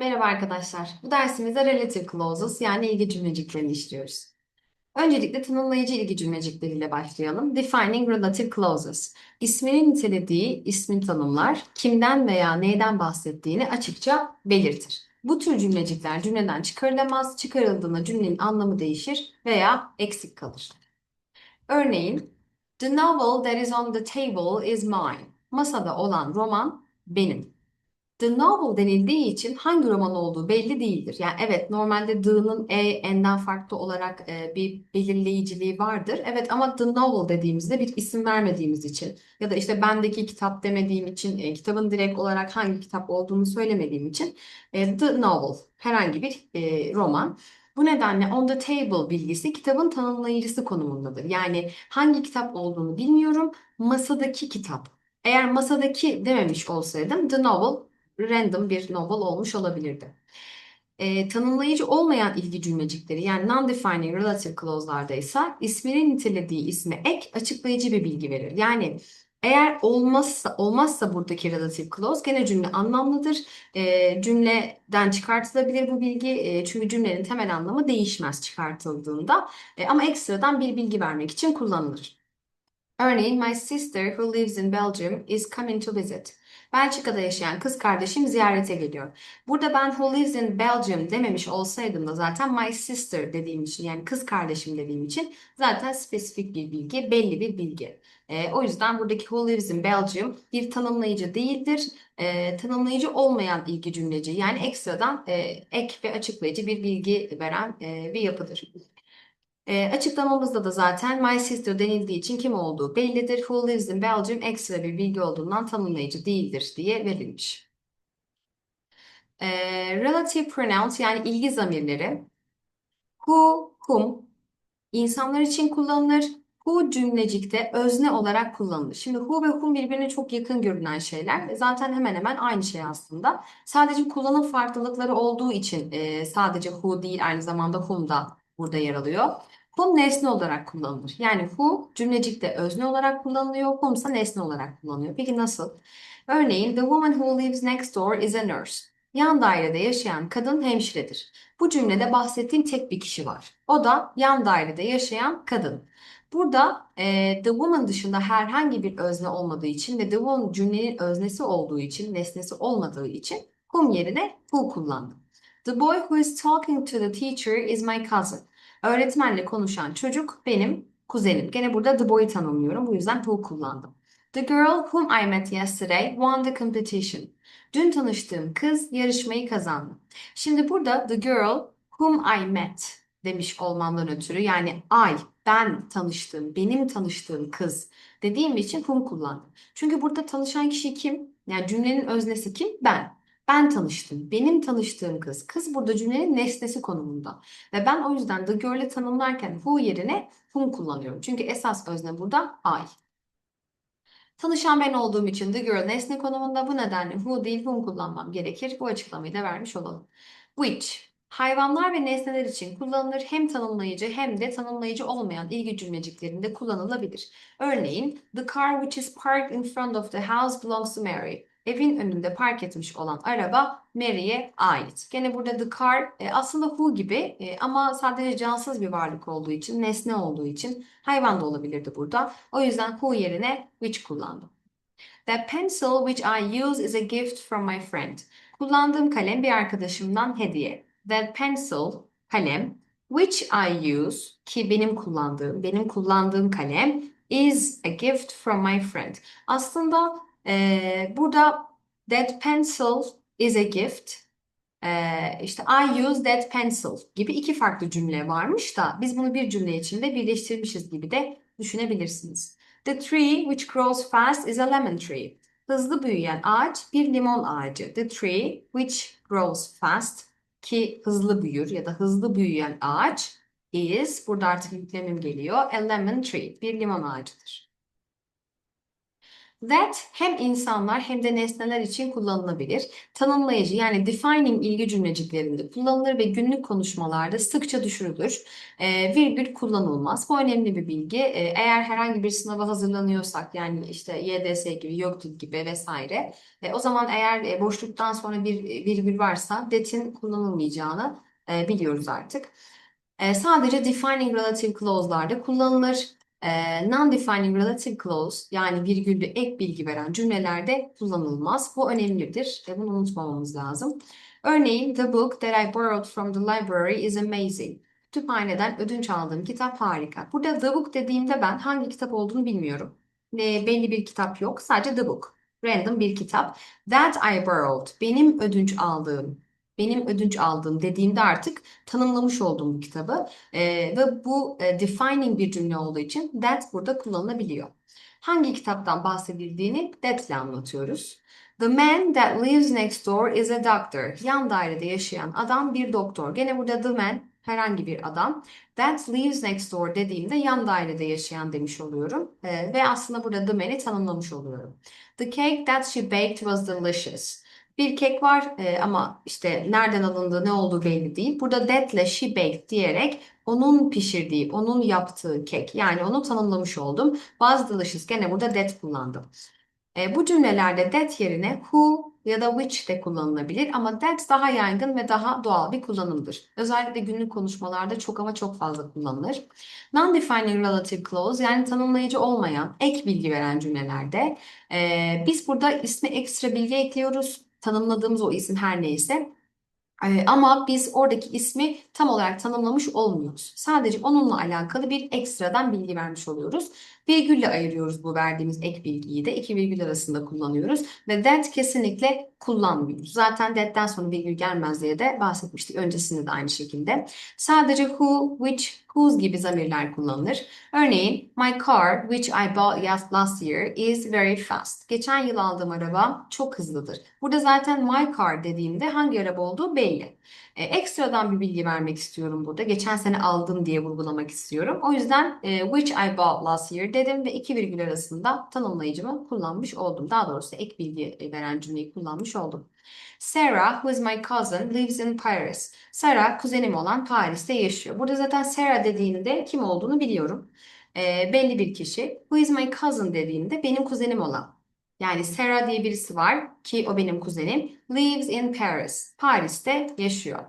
Merhaba arkadaşlar. Bu dersimizde relative clauses yani ilgi cümleciklerini işliyoruz. Öncelikle tanımlayıcı ilgi cümlecikleriyle başlayalım. Defining relative clauses. İsminin nitelediği ismin tanımlar, kimden veya neyden bahsettiğini açıkça belirtir. Bu tür cümlecikler cümleden çıkarılamaz, çıkarıldığında cümlenin anlamı değişir veya eksik kalır. Örneğin, The novel that is on the table is mine. Masada olan roman benim. The novel denildiği için hangi roman olduğu belli değildir. Yani evet normalde the'nın e, n'den farklı olarak e, bir belirleyiciliği vardır. Evet ama the novel dediğimizde bir isim vermediğimiz için ya da işte bendeki kitap demediğim için e, kitabın direkt olarak hangi kitap olduğunu söylemediğim için e, the novel herhangi bir e, roman. Bu nedenle on the table bilgisi kitabın tanımlayıcısı konumundadır. Yani hangi kitap olduğunu bilmiyorum, masadaki kitap. Eğer masadaki dememiş olsaydım the novel random bir novel olmuş olabilirdi. E, tanımlayıcı olmayan ilgi cümlecikleri yani non-defining relative clause'larda ise isminin nitelediği isme ek açıklayıcı bir bilgi verir. Yani eğer olmazsa olmazsa buradaki relative clause gene cümle anlamlıdır. E, cümleden çıkartılabilir bu bilgi e, çünkü cümlenin temel anlamı değişmez çıkartıldığında. E, ama ekstradan bir bilgi vermek için kullanılır. Örneğin my sister who lives in Belgium is coming to visit. Belçika'da yaşayan kız kardeşim ziyarete geliyor. Burada ben who lives in Belgium dememiş olsaydım da zaten my sister dediğim için yani kız kardeşim dediğim için zaten spesifik bir bilgi, belli bir bilgi. E, o yüzden buradaki who lives in Belgium bir tanımlayıcı değildir. E, tanımlayıcı olmayan ilgi cümleci yani ekstradan e, ek ve açıklayıcı bir bilgi veren e, bir yapıdır. E, açıklamamızda da zaten my sister denildiği için kim olduğu bellidir. Who lives in Belgium ekstra bir bilgi olduğundan tanımlayıcı değildir diye verilmiş. E, relative pronouns yani ilgi zamirleri who, whom insanlar için kullanılır. Who cümlecikte özne olarak kullanılır. Şimdi who ve whom birbirine çok yakın görünen şeyler. Zaten hemen hemen aynı şey aslında. Sadece kullanım farklılıkları olduğu için e, sadece who değil aynı zamanda whom da burada yer alıyor. Whom nesne olarak kullanılır. Yani who cümlecikte özne olarak kullanılıyor, whom ise nesne olarak kullanılıyor. Peki nasıl? Örneğin the woman who lives next door is a nurse. Yan dairede yaşayan kadın hemşiredir. Bu cümlede bahsettiğim tek bir kişi var. O da yan dairede yaşayan kadın. Burada e, the woman dışında herhangi bir özne olmadığı için ve the woman cümlenin öznesi olduğu için, nesnesi olmadığı için whom yerine who kullandım. The boy who is talking to the teacher is my cousin. Öğretmenle konuşan çocuk benim kuzenim. Gene burada the boy'u tanımlıyorum. Bu yüzden who kullandım. The girl whom I met yesterday won the competition. Dün tanıştığım kız yarışmayı kazandı. Şimdi burada the girl whom I met demiş olmamdan ötürü yani I, ben tanıştığım, benim tanıştığım kız dediğim için whom kullandım. Çünkü burada tanışan kişi kim? Yani cümlenin öznesi kim? Ben. Ben tanıştım. Benim tanıştığım kız. Kız burada cümlenin nesnesi konumunda. Ve ben o yüzden the girl'ü tanımlarken who yerine whom kullanıyorum. Çünkü esas özne burada I. Tanışan ben olduğum için the girl nesne konumunda bu nedenle who değil whom kullanmam gerekir. Bu açıklamayı da vermiş olalım. Which hayvanlar ve nesneler için kullanılır. Hem tanımlayıcı hem de tanımlayıcı olmayan ilgi cümleciklerinde kullanılabilir. Örneğin the car which is parked in front of the house belongs to Mary. Evin önünde park etmiş olan araba Mary'e ait. Gene burada the car e, aslında who gibi e, ama sadece cansız bir varlık olduğu için, nesne olduğu için hayvan da olabilirdi burada. O yüzden who yerine which kullandım. The pencil which I use is a gift from my friend. Kullandığım kalem bir arkadaşımdan hediye. That pencil, kalem, which I use, ki benim kullandığım, benim kullandığım kalem is a gift from my friend. Aslında ee, burada that pencil is a gift. Ee, işte I use that pencil gibi iki farklı cümle varmış da biz bunu bir cümle içinde birleştirmişiz gibi de düşünebilirsiniz. The tree which grows fast is a lemon tree. Hızlı büyüyen ağaç bir limon ağacı. The tree which grows fast ki hızlı büyür ya da hızlı büyüyen ağaç is burada artık yüklemim geliyor. A lemon tree bir limon ağacıdır. That hem insanlar hem de nesneler için kullanılabilir. Tanımlayıcı yani defining ilgi cümleciklerinde kullanılır ve günlük konuşmalarda sıkça düşürülür. E, virgül kullanılmaz. Bu önemli bir bilgi. E, eğer herhangi bir sınava hazırlanıyorsak yani işte YDS gibi, YÖKDİL gibi vesaire e, o zaman eğer e, boşluktan sonra bir virgül varsa that'in kullanılmayacağını e, biliyoruz artık. E, sadece defining relative clause'larda kullanılır. Non-defining relative clause yani virgüllü ek bilgi veren cümlelerde kullanılmaz. Bu önemlidir. E, bunu unutmamamız lazım. Örneğin the book that I borrowed from the library is amazing. Kütüphaneden ödünç aldığım kitap harika. Burada the book dediğimde ben hangi kitap olduğunu bilmiyorum. E, belli bir kitap yok. Sadece the book. Random bir kitap. That I borrowed. Benim ödünç aldığım benim ödünç aldığım dediğimde artık tanımlamış olduğum bu kitabı e, ve bu e, defining bir cümle olduğu için that burada kullanılabiliyor. Hangi kitaptan bahsedildiğini that ile anlatıyoruz. The man that lives next door is a doctor. Yan dairede yaşayan adam bir doktor. Gene burada the man herhangi bir adam. That lives next door dediğimde yan dairede yaşayan demiş oluyorum. E, ve aslında burada the man'i tanımlamış oluyorum. The cake that she baked was delicious. Bir kek var e, ama işte nereden alındığı, ne olduğu belli değil. Burada that ile she baked diyerek onun pişirdiği, onun yaptığı kek. Yani onu tanımlamış oldum. Bazı delicious gene burada that kullandım. E, bu cümlelerde that yerine who ya da which de kullanılabilir ama that daha yaygın ve daha doğal bir kullanımdır. Özellikle günlük konuşmalarda çok ama çok fazla kullanılır. Non-defining relative clause yani tanımlayıcı olmayan, ek bilgi veren cümlelerde e, biz burada ismi ekstra bilgi ekliyoruz tanımladığımız o isim her neyse. Ee, ama biz oradaki ismi tam olarak tanımlamış olmuyoruz. Sadece onunla alakalı bir ekstradan bilgi vermiş oluyoruz. Virgülle ayırıyoruz bu verdiğimiz ek bilgiyi de. iki virgül arasında kullanıyoruz. Ve that kesinlikle kullanmıyoruz. Zaten that'ten sonra virgül gelmez diye de bahsetmiştik. Öncesinde de aynı şekilde. Sadece who, which, whose gibi zamirler kullanılır. Örneğin my car which I bought last year is very fast. Geçen yıl aldığım araba çok hızlıdır. Burada zaten my car dediğimde hangi araba olduğu belli. E, ekstradan bir bilgi vermek istiyorum burada. Geçen sene aldım diye vurgulamak istiyorum. O yüzden e, which I bought last year dedim ve iki virgül arasında tanımlayıcımı kullanmış oldum. Daha doğrusu ek bilgi veren cümleyi kullanmış oldum. Sarah, who is my cousin, lives in Paris. Sarah, kuzenim olan Paris'te yaşıyor. Burada zaten Sarah dediğinde kim olduğunu biliyorum. E, belli bir kişi. Who is my cousin dediğimde benim kuzenim olan. Yani Sarah diye birisi var ki o benim kuzenim. Lives in Paris. Paris'te yaşıyor.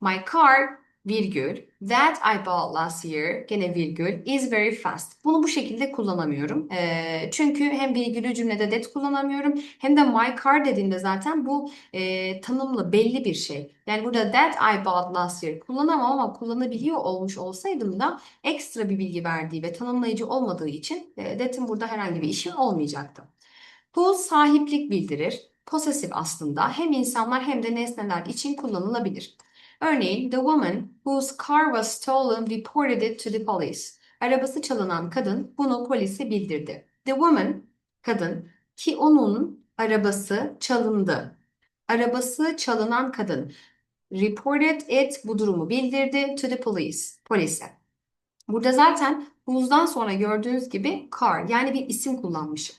My car virgül that I bought last year gene virgül is very fast. Bunu bu şekilde kullanamıyorum. E, çünkü hem virgülü cümlede that kullanamıyorum hem de my car dediğinde zaten bu e, tanımlı belli bir şey. Yani burada that I bought last year kullanamam ama kullanabiliyor olmuş olsaydım da ekstra bir bilgi verdiği ve tanımlayıcı olmadığı için e, that'in burada herhangi bir işi olmayacaktı. Bu sahiplik bildirir. Posesif aslında hem insanlar hem de nesneler için kullanılabilir. Örneğin, the woman whose car was stolen reported it to the police. Arabası çalınan kadın bunu polise bildirdi. The woman, kadın, ki onun arabası çalındı. Arabası çalınan kadın. Reported it bu durumu bildirdi to the police. Polise. Burada zaten whose'dan sonra gördüğünüz gibi car yani bir isim kullanmışım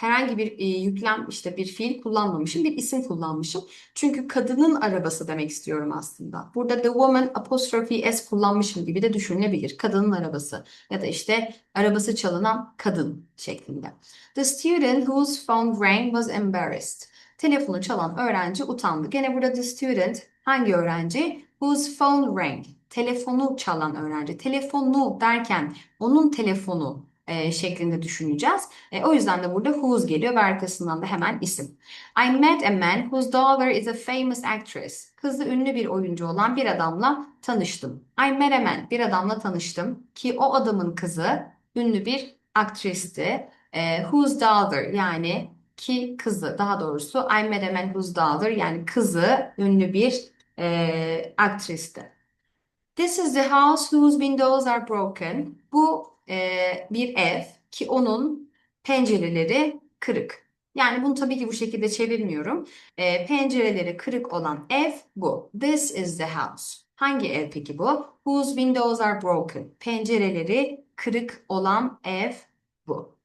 herhangi bir e, yüklem işte bir fiil kullanmamışım, bir isim kullanmışım. Çünkü kadının arabası demek istiyorum aslında. Burada the woman apostrophe s kullanmışım gibi de düşünülebilir. Kadının arabası ya da işte arabası çalınan kadın şeklinde. The student whose phone rang was embarrassed. Telefonu çalan öğrenci utandı. Gene burada the student hangi öğrenci? Whose phone rang. Telefonu çalan öğrenci. Telefonu derken onun telefonu e, şeklinde düşüneceğiz. E, o yüzden de burada whose geliyor ve arkasından da hemen isim. I met a man whose daughter is a famous actress. Kızı ünlü bir oyuncu olan bir adamla tanıştım. I met a man, bir adamla tanıştım ki o adamın kızı ünlü bir aktristi. E, whose daughter yani ki kızı daha doğrusu I met a man whose daughter yani kızı ünlü bir e, aktristi. This is the house whose windows are broken. Bu e, bir ev ki onun pencereleri kırık. Yani bunu tabii ki bu şekilde çevirmiyorum. E, pencereleri kırık olan ev bu. This is the house. Hangi ev peki bu? Whose windows are broken. Pencereleri kırık olan ev bu.